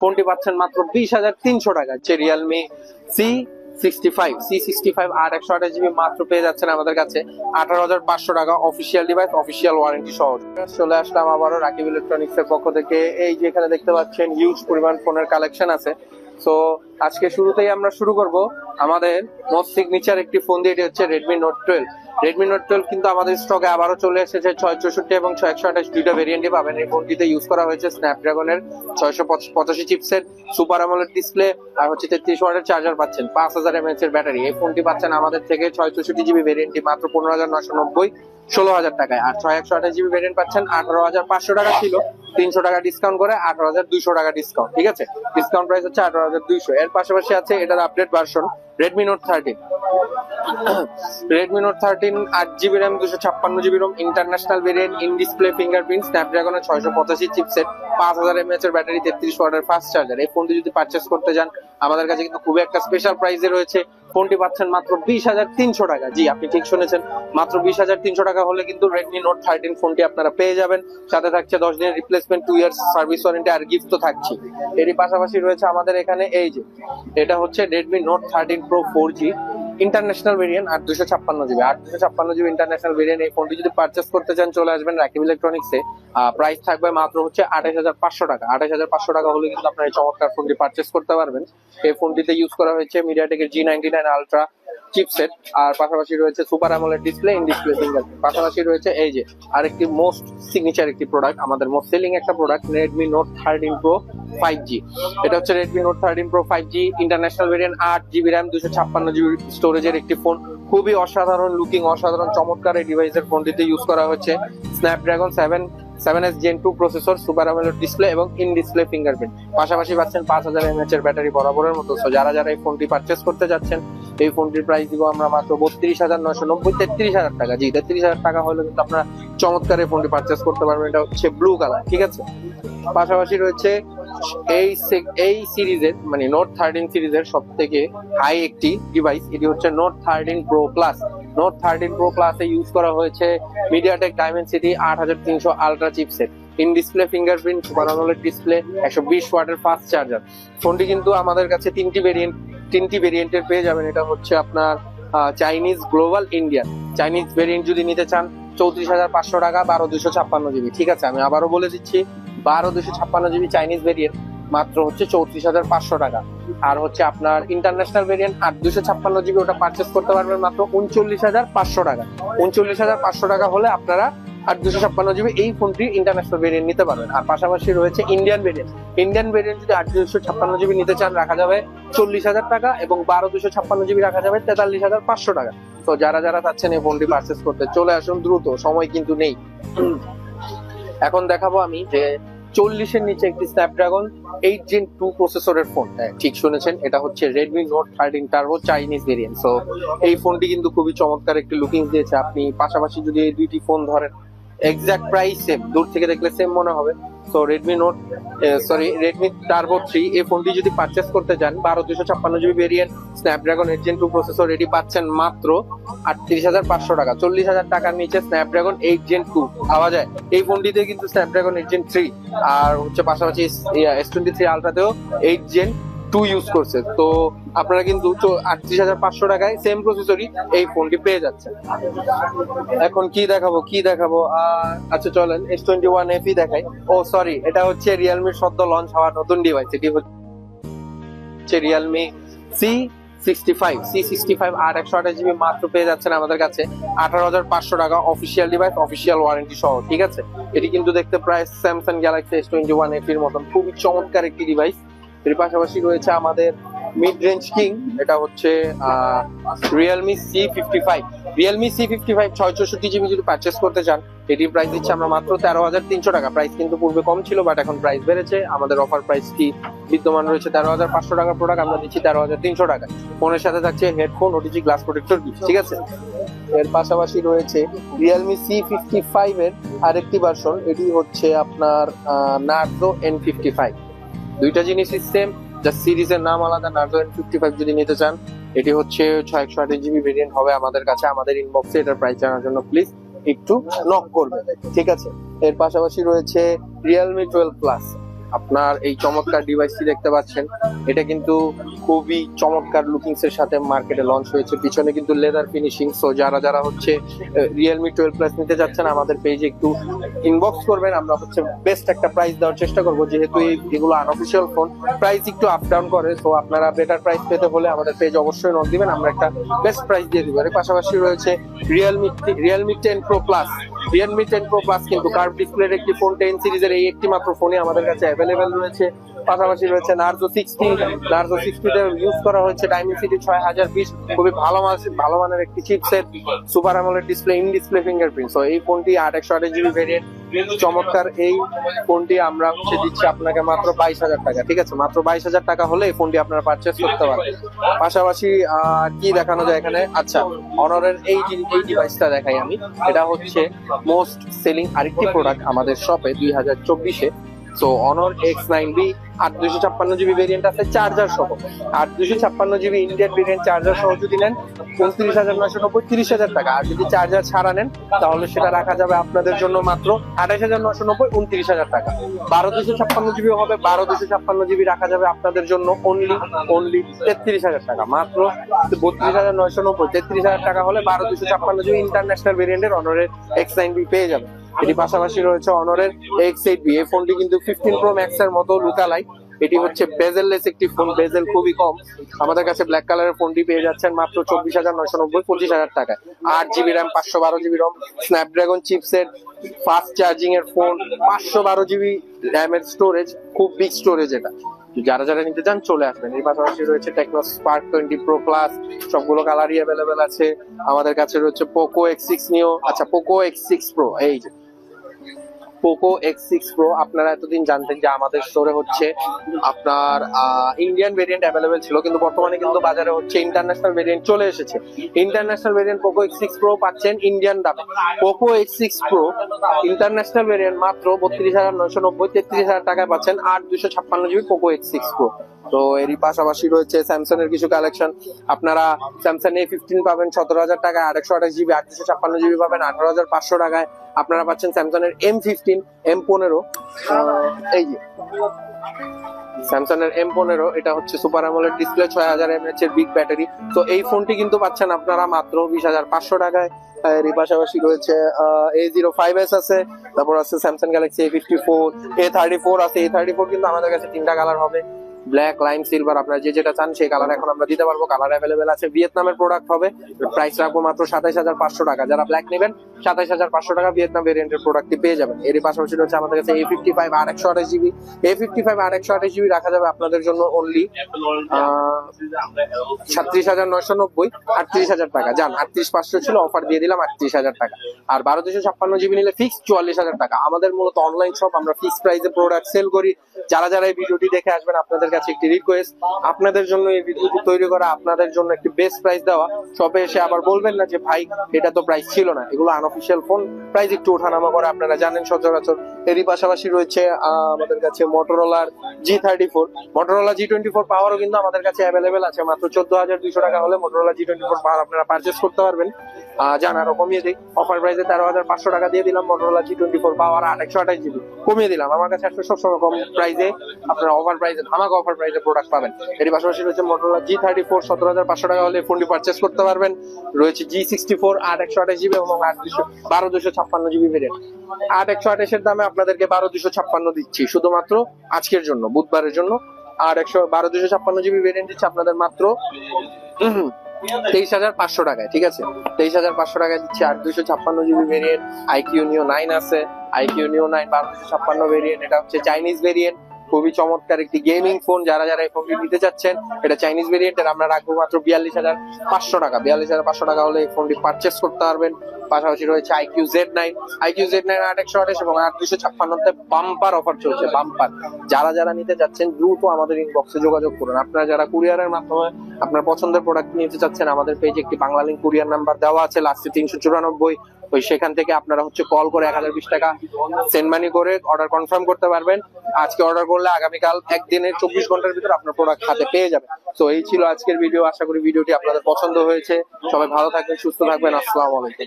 ফোনটি পাচ্ছেন মাত্র বিশ হাজার তিনশো টাকা। যে Realme C sixty five C sixty five আর একশো মাত্র পেয়ে যাচ্ছেন আমাদের কাছে। আঠারো হাজার পাঁচশো টাকা অফিসিয়াল ডিভাইস অফিসিয়াল ওয়ারেন্টি সহ। চলে আসলাম আবারও ইলেকট্রনিক্স এর পক্ষ থেকে। এই যে এখানে দেখতে পাচ্ছেন হিউজ পরিমাণ ফোনের কালেকশন আছে। সো আজকে শুরুতেই আমরা শুরু করব আমাদের মোস্ট সিগনেচার একটি ফোন দিয়ে হচ্ছে Redmi Note twelve Redmi Note twelve কিন্তু আমাদের স্টকে আবারও চলে এসেছে ছয় চৌষট্টি এবং ছয় একশো আঠাশ দুইটা ভেরিয়েন্টে পাবেন। এই ফোনটিতে ইউজ করা হয়েছে স্ন্যাপড্রাগনের ছয়শো পঁচাশি চিপসের সুপার আমলের ডিসপ্লে আর হচ্ছে তেত্রিশ ওয়াটের চার্জার পাচ্ছেন। পাঁচ হাজার এমএএচ এর ব্যাটারি এই ফোনটি পাচ্ছেন আমাদের থেকে ছয় চৌষট্টি জিবি ভেরিয়েন্টটি মাত্র পনেরো হাজার নশো নব্বই। ষোলো হাজার টাকায়। আর ছয় একশো আঠাশ জিবি ভেরিয়েন্ট পাচ্ছেন, আঠারো হাজার পাঁচশো টাকা ছিল তিনশো টাকা ডিসকাউন্ট করে আঠারো হাজার দুইশো টাকা ডিসকাউন্ট ঠিক আছে? ডিসকাউন্ট প্রাইস হচ্ছে আঠারো হাজার দুইশো। এর পাশাপাশি আছে এটার update version Redmi Note thirteen Redmi Note thirteen আট জিবি র্যাম দুশো ছাপ্পান্ন GB ROM international variant in display fingerprint স্ন্যাপড্রাগনের ছয়শো পঁচাশি চিপসেট পাঁচ হাজার এমএএচ এর ব্যাটারি তেত্রিশ ওয়াটের ফাস্ট চার্জার এই ফোনটি যদি পারচেস করতে যান, আমাদের কাছে কিন্তু খুবই একটা স্পেশাল প্রাইসে রয়েছে। ফোনটি পাচ্ছেন মাত্র বিশ হাজার তিনশো টাকা। জি, আপনি ঠিক শুনেছেন। মাত্র বিশ হাজার তিনশো টাকা হলে কিন্তু রেডমি নোট থার্টিন ফোনটি আপনারা পেয়ে যাবেন। সাথে থাকছে দশ দিনের replacement two years service warranty আর গিফট তো থাকছে এরই পাশাপাশি রয়েছে আমাদের এখানে, এই যে, এটা হচ্ছে Redmi Note thirteen Pro four G international variant আর দুশো ছাপ্পান্ন জিবি আর দুশো ছাপ্পান্ন জিবি ইন্টারন্যাশনাল ভেরিয়েন্ট এই ফোনটি যদি পারচেস করতে চান, চলে আসবেন রাকিব ইলেকট্রনিক্সে প্রাইস থাকবে মাত্র হচ্ছে আঠাশ হাজার পাঁচশো টাকা। আঠাশ হাজার পাঁচশো টাকা হলে কিন্তু আপনার এই চমৎকার ফোনটি পারচেস করতে পারবেন। এই ফোনটিতে ইউজ করা হয়েছে মিডিয়াটেকের G ninety nine ultra chipset আর পাশাপাশি রয়েছে সুপার আমলের ডিসপ্লে ইন ডিসপ্লে ফিঙ্গারপ্রিন্ট পাশাপাশি রয়েছে এই যে আরেকটি মোস্ট সিগনেচার একটি প্রোডাক্ট আমাদের মোস্ট সেলিং একটা product Redmi Note thirteen Pro five G এটা হচ্ছে Redmi Note thirteen Pro five G international variant আট জিবি র্যাম দুশো ছাপ্পান্ন জিবি স্টোরেজের একটি ফোন খুবই অসাধারণ লুকিং অসাধারণ চমৎকার এই ডিভাইসের ফোনটিতে ইউজ করা হচ্ছে। Snapdragon seven seven S Gen two processor super AMOLED display এবং ইন ডিসপ্লে ফিঙ্গারপ্রিন্ট পাশাপাশি পাচ্ছেন পাঁচ হাজার এমএচ এর ব্যাটারি বরাবরের মতো। সো যারা যারা এই ফোনটি পারচেস করতে যাচ্ছেন, এই ফোনটির প্রাইস দিব আমরা মাত্র বত্রিশ হাজার নয়শো নব্বই, তেত্রিশ হাজার টাকা। জি, তেত্রিশ হাজার টাকা হলে কিন্তু আপনারা চমৎকার এই ফোনটি পারচেস করতে পারবেন। এটা হচ্ছে ব্লু কালার ঠিক আছে? পাশাপাশি রয়েছে এই এই সিরিজের মানে নোট থার্টিন সিরিজের সব থেকে হাই একটি ডিভাইস এটি হচ্ছে Note thirteen Pro plus Note thirteen Pro প্লাসে ইউজ করা হয়েছে মিডিয়াটেক সিটি আট হাজার তিনশো ultra chipset in display fingerprint super OLED display একশো বিশ ওয়াটের ফাস্ট চার্জার ফোনটি কিন্তু আমাদের কাছে তিনটি ভেরিয়েন্ট তিনটি ভেরিয়েন্টের পেয়ে যাবেন। এটা হচ্ছে আপনার Chinese global Indian Chinese variant যদি নিতে চান, চৌত্রিশ হাজার পাঁচশো টাকা, বারো দুশো ছাপ্পান্ন জিবি। ঠিক আছে, আমি আবারও বলে দিচ্ছি বারো দুশো ছাপ্পান্ন জিবি চাইনিজ ভেরিয়েন্ট মাত্র হচ্ছে চৌত্রিশ হাজার পাঁচশো টাকা। আর হচ্ছে আপনার ইন্টারন্যাশনাল ভেরিয়েন্ট আট দুশো ছাপ্পান্ন জিবি ওটা পারচেস করতে পারবেন মাত্র উনচল্লিশ হাজার পাঁচশো টাকা। উনচল্লিশ হাজার পাঁচশো টাকা হলে আপনারা আট দুশো ছাপ্পান্ন জিবি এই ফোনটি ইন্টারন্যাশনাল ভেরিয়েন্ট নিতে পারবেন। আর পাশাপাশি রয়েছে ইন্ডিয়ান ভেরিয়েন্ট ইন্ডিয়ান ভেরিয়েন্ট যদি আট দুশো ছাপ্পান্ন জিবি নিতে চান, রাখা যাবে চল্লিশ হাজার টাকা এবং বারো দুশো ছাপ্পান্ন জিবি রাখা যাবে তেতাল্লিশ হাজার পাঁচশো টাকা। তো যারা যারা চাচ্ছেন এই ফোনটি পারচেস করতে, চলে আসুন দ্রুত, সময় কিন্তু নেই। এখন দেখাবো আমি যে চল্লিশের নিচে একটি স্ন্যাপড্রাগন এইট জেন টু প্রসেসরের ফোন ঠিক শুনেছেন, এটা হচ্ছে Redmi Note thirteen Turbo Chinese variant so এই ফোনটি কিন্তু খুবই চমৎকার একটি লুকিং দিয়েছে। আপনি পাশাপাশি যদি এই দুইটি ফোন ধরেন এক্সাক্ট প্রাইস সেম দূর থেকে দেখলে সেম মনে হবে। তো Redmi Note sorry Redmi Turbo three এই ফোনটি যদি পারচেস করতে চান বারো দুশো ছাপ্পান্ন GB variant Snapdragon eight Gen two processor এটি পাচ্ছেন মাত্র আটত্রিশ হাজার পাঁচশো টাকা। চল্লিশ হাজার টাকার নিচে স্ন্যাপড্রাগন এইট জেন টু পাওয়া যায়। এই ফোনটিতে কিন্তু স্ন্যাপড্রাগন এইট জেন থ্রি আর হচ্ছে পাশাপাশি এস টোয়েন্টি থ্রি আলট্রাতেও এইট জেন টু ইউজ করছে। তো আপনারা কিন্তু আটত্রিশ হাজার পাঁচশো টাকায় সেম প্রসেসরই এই ফোনটি পেয়ে যাচ্ছেন। এখন কি দেখাবো কি দেখাবো? আচ্ছা চলেন এস টোয়েন্টি ওয়ান এফি দেখাই। ও সরি এটা হচ্ছে রিয়েলমির সদ্য লঞ্চ হওয়া নতুন ডিভাইস এটি হচ্ছে Realme C sixty five C sixty five আর একশো আঠাশ জিবি মাত্র পেয়ে যাচ্ছেন আমাদের কাছে। আঠারো হাজার পাঁচশো টাকা অফিসিয়াল ডিভাইস অফিসিয়াল ওয়ারেন্টি সহ, ঠিক আছে? এটি কিন্তু দেখতে প্রায় Samsung Galaxy S twenty one এফির মতন, খুবই চমৎকার একটি ডিভাইস এর পাশাপাশি রয়েছে আমাদের মিড রেঞ্জ কিং এটা হচ্ছে Realme C fifty five Realme C fifty five ছয় চৌষট্টি জিবি যদি পারচেস করতে চান এটির প্রাইস দিচ্ছে আমরা মাত্র তেরো হাজার তিনশো টাকা। প্রাইস কিন্তু পূর্বে কম ছিল বাট এখন প্রাইস বেড়েছে। আমাদের অফার প্রাইসটি বিদ্যমান রয়েছে তেরো হাজার পাঁচশো টাকার প্রোডাক্ট আমরা দিচ্ছি তেরো হাজার তিনশো টাকা। ফোনের সাথে থাকছে হেডফোন ওটিজি গ্লাস প্রোটেক্টর ঠিক আছে? এর পাশাপাশি রয়েছে রিয়েলমি সি ফিফটি ফাইভ এর আরেকটি ভার্সন এটি হচ্ছে আপনার নার্জো এন ফিফটি ফাইভ দুইটা জিনিসই সেম সিরিজ সিরিজের নাম আলাদা নার্জো এন ফিফটি ফাইভ যদি নিতে চান, এটি হচ্ছে ছয় একশো আঠাশ জিবি ভেরিয়েন্ট হবে আমাদের কাছে, আমাদের ইনবক্সে এটার প্রাইস জানার জন্য প্লিজ একটু নক করবে ঠিক আছে? এর পাশাপাশি রয়েছে রিয়েলমি টুয়েলভ প্লাস আপনার এই চমৎকার ডিভাইসটি দেখতে পাচ্ছেন। এটা কিন্তু খুবই চমৎকার লুকিংস এর সাথে মার্কেটে লঞ্চ হয়েছে। পিছনে কিন্তু লেদার ফিনিশিং সো যারা যারা হচ্ছে রিয়েলমি টুয়েলভ প্লাস নিতে যাচ্ছেন, আমাদের পেজে একটু ইনবক্স করবেন। আমরা হচ্ছে বেস্ট একটা প্রাইস দেওয়ার চেষ্টা করব। যেহেতু এগুলো আনঅফিসিয়াল ফোন প্রাইস একটু আপ ডাউন করে। সো আপনারা বেটার প্রাইস পেতে হলে আমাদের পেজ অবশ্যই নোট দিবেন। আমরা একটা বেস্ট প্রাইস দিয়ে দিব। এর পাশাপাশি রয়েছে Realme Realme ten Pro plus Realme ten Pro plus কিন্তু কার্ভ ডিসপ্লের একটি ফোন টেন সিরিজের এই একটি মাত্র ফোনে আমাদের কাছে অ্যাভেলেবেল রয়েছে। পাশাপাশি রয়েছে নার্জো সিক্সটি নার্জো সিক্সটিতে ইউজ করা হয়েছে ডাইমেনসিটি ছয় হাজার বিশ, খুবই ভালো ভালো মানের একটি chipset super AMOLED display in display fingerprint so এই ফোনটি আট একশো আঠাশ জিবি ভেরিয়েন্ট চমৎকার। এই ফোনটি আমরা হচ্ছে দিচ্ছি আপনাকে মাত্র বাইশ হাজার টাকা, ঠিক আছে? মাত্র বাইশ হাজার টাকা হলে এই ফোনটি আপনারা পারচেস করতে পারবেন। পাশাপাশি কি দেখানো যায় এখানে? আচ্ছা অনরের এই এই ডিভাইসটা দেখাই আমি। এটা হচ্ছে মোস্ট সেলিং আরেকটি প্রোডাক্ট আমাদের শপে দুই হাজার চব্বিশে। সো অনর এক্স নাইন বি আট দুশো ছাপ্পান্ন জিবি ভেরিয়েন্ট আছে চার্জার সহ। আট দুশো ছাপ্পান্ন জিবি ইন্ডিয়ান ভেরিয়েন্ট চার্জার সহ যদি নেন উনত্রিশ হাজার নয়শো নব্বই, তিরিশ হাজার টাকা। আর যদি চার্জার ছাড়া নেন, তাহলে সেটা রাখা যাবে আপনাদের জন্য মাত্র আঠাশ হাজার নয়শো নব্বই, উনত্রিশ হাজার টাকা। বারো দুশো ছাপ্পান্ন জিবি হবে, বারো দুশো ছাপ্পান্ন জিবি রাখা যাবে আপনাদের জন্য অনলি অনলি তেত্রিশ হাজার টাকা। মাত্র বত্রিশ হাজার নয়শো নব্বই, তেত্রিশ হাজার টাকা হলে বারো দুশো ছাপ্পান্ন জিবি ইন্টারন্যাশনাল ভেরিয়েন্টের অনরের এক্স নাইন বি পেয়ে যাবে এটি পাশাপাশি রয়েছে অনরের এক্স এইট বি এই ফোনটি কিন্তু ফিফটিন প্রো ম্যাক্স এর মতো লুকালাই। এটি হচ্ছে বেজেললেস একটি ফোন বেজেল খুবই কম। আমাদের কাছে ব্ল্যাক কালারের ফোনটি পেয়ে যাচ্ছেন মাত্র চব্বিশ হাজার নয়শো নব্বই, পঁচিশ হাজার টাকায়। আট জিবি র্যাম পাঁচশো বারো GB ROM Snapdragon chipset fast charging এর ফোন পাঁচশো বারো জিবি র্যামের স্টোরেজ খুব বিগ স্টোরেজ এটা। যারা যারা নিতে চান চলে আসবেন। এর পাশাপাশি রয়েছে Tecno Spark twenty Pro plus সবগুলো কালারই অ্যাভেলেবেল আছে। আমাদের কাছে রয়েছে পোকো এক্স সিক্স নিও আচ্ছা পোকো এক্স সিক্স প্রো এই যে। পোকো এক্স সিক্স প্রো আপনারা এতদিন জানতেন যে আমাদের স্টোরে হচ্ছে আপনার ইন্ডিয়ান ভেরিয়েন্ট অ্যাভেলেবেল ছিল, কিন্তু বর্তমানে কিন্তু বাজারে হচ্ছে ইন্টারন্যাশনাল ভেরিয়েন্ট চলে এসেছে। International variant Poco X six Pro পাচ্ছেন ইন্ডিয়ান দামে। Poco X six Pro international variant মাত্র বত্রিশ হাজার নয়শো নব্বই, তেত্রিশ হাজার টাকায় পাচ্ছেন আট দুশো ছাপ্পান্ন GB Poco X six Pro তো এরই পাশাপাশি রয়েছে স্যামসাং এর কিছু কালেকশন আপনারা স্যামসাং এ ফিফটিন পাবেন, সতেরো হাজার টাকায় আটশো আঠাশ জিবি আটশো ছাপ্পান্ন জিবি পাবেন, আঠারো হাজার পাঁচশো টাকায় আপনারা পাচ্ছেন স্যামসাং এর এম ফিফটিন এম পনেরো এই যে। স্যামসাং এর এম পনেরো, এটা হচ্ছে সুপার আমলের ডিসপ্লে ছয় হাজার এমএচ এর বিগ ব্যাটারি তো এই ফোনটি কিন্তু পাচ্ছেন আপনারা মাত্র বিশ হাজার পাঁচশো টাকায়। আর এর পাশাপাশি রয়েছে এ জিরো ফাইভ এস আছে, তারপর আছে Samsung Galaxy A fifty four A thirty four আছে এ থার্টি ফোর কিন্তু আমাদের কাছে তিনটা কালার হবে। ব্ল্যাক লাইম সিলভার আপনারা যে যেটা চান সেই কালার এখন আমরা দিতে পারব। কালার অ্যাভেলেবেল আছে। ভিয়েতনামের প্রোডাক্ট হবে। প্রাইস রাখব মাত্র সাতাইশ হাজার পাঁচশো টাকা। যারা ব্ল্যাক নেবেন, সাতাইশ হাজার পাঁচশো টাকা ভিয়েতনাম ভেরিয়েন্টের প্রোডাক্টটি পেয়ে যাবেন। এর পাশাপাশি হচ্ছে আমাদের কাছে এ ফিফটি ফাইভ আর একশো আঠাশ জিবি এ ফিফটি ফাইভ আর একশো আঠাশ জিবি রাখা যাবে আপনাদের জন্য অনলি সাত্রিশ হাজার নয়শো নব্বই। আটত্রিশ হাজার টাকা। যান আটত্রিশ পাঁচশো ছিল অফার দিয়ে দিলাম আটত্রিশ হাজার টাকা। আর বারো দুশো ছাপ্পান্ন জিবি নিলে ফিক্স চুয়াল্লিশ হাজার টাকা। আমাদের মূলত অনলাইন শপ আমরা ফিক্স প্রাইসে প্রোডাক্ট সেল করি। যারা যারা এই ভিডিওটি দেখে আসবেন, আপনাদের কাছে একটি রিকোয়েস্ট আপনাদের জন্য এই ভিডিওটি তৈরি করা আপনাদের জন্য একটি বেস্ট প্রাইস দেওয়া। শপে এসে আবার বলবেন না যে ভাই এটা তো প্রাইস ছিল না। এগুলো আনঅফিসিয়াল ফোন প্রাইস একটু ওঠানামা করে আপনারা জানেন সচরাচর। এরই পাশাপাশি রয়েছে আমাদের কাছে মোটরোলার G thirty four Motorola G twenty four পাওয়ারও কিন্তু আমাদের কাছে অ্যাভেলেবেল আছে। মাত্র চোদ্দ হাজার দুইশো টাকা হলে Motorola G twenty four power আপনারা পারচেস করতে পারবেন। আহ, জান আরও কমিয়ে দিই। অফার প্রাইসে তেরো হাজার পাঁচশো টাকা দিয়ে দিলাম Motorola G twenty four power আর একশো আঠাশ জিবি কমিয়ে দিলাম। আমার কাছে আসলে সবসময় কম প্রাইসে আপনারা অফার প্রাইসে ধামাকা অফার প্রাইসে প্রোডাক্ট পাবেন। এর পাশাপাশি রয়েছে মোটরোলা জি থার্টি ফোর সতেরো হাজার পাঁচশো টাকা হলে ফোনটি পারচেস করতে পারবেন। রয়েছে জি সিক্সটি ফোর আট একশো আঠাশ জিবি এবং আট দুশো বারো দুশো ছাপ্পান্ন জিবি ভেরিয়েন্ট আট একশো আঠাশের দামে আপনাদেরকে বারো দুশো ছাপ্পান্ন দিচ্ছি, শুধুমাত্র আজকের জন্য, বুধবারের জন্য। আর একশো, বারো দুশো ছাপ্পান্ন জিবি ভেরিয়েন্ট দিচ্ছে আপনাদের মাত্র তেইশ হাজার পাঁচশো টাকায়, ঠিক আছে? তেইশ হাজার পাঁচশো টাকায় দিচ্ছে আট দুশো ছাপ্পান্ন GB variant iQOO Neo nine আছে। আইকিউ নিও নাইন বারো দুশো ছাপ্পান্ন ভেরিয়েন্ট এটা হচ্ছে চাইনিজ ভেরিয়েন্ট খুবই চমৎকার একটি গেমিং ফোন যারা যারা এই ফোনটি নিতে চাচ্ছেন, এটা চাইনিজ ভেরিয়েন্টের আমরা রাখব মাত্র বিয়াল্লিশ হাজার পাঁচশো টাকা। বিয়াল্লিশ হাজার পাঁচশো টাকা হলে এই ফোনটি পারচেস করতে পারবেন। পাশাপাশি রয়েছে iQOO Z nine iQOO Z nine আট একশো আঠাশ এবং আট দুশো ছাপ্পান্নতে বাম্পার অফার চলছে বাম্পার যারা যারা নিতে যাচ্ছেন দ্রুত আমাদের ইনবক্সে যোগাযোগ করুন। আপনারা যারা কুরিয়ারের মাধ্যমে আপনার পছন্দের প্রোডাক্ট নিতে চাচ্ছেন, আমাদের পেজে একটি বাংলা লিঙ্ক কুরিয়ার নাম্বার দেওয়া আছে। লাস্টে তিনশো চুরানব্বই ওই সেখান থেকে আপনারা হচ্ছে কল করে এক হাজার বিশ টাকা সেন্ড মানি করে অর্ডার কনফার্ম করতে পারবেন। আজকে অর্ডার করলে আগামীকাল একদিনের চব্বিশ ঘণ্টার ভিতরে আপনার প্রোডাক্ট হাতে পেয়ে যাবে। তো এই ছিল আজকের ভিডিও আশা করি ভিডিওটি আপনাদের পছন্দ হয়েছে। সবাই ভালো থাকবেন, সুস্থ থাকবেন। আসসালাম আলাইকুম।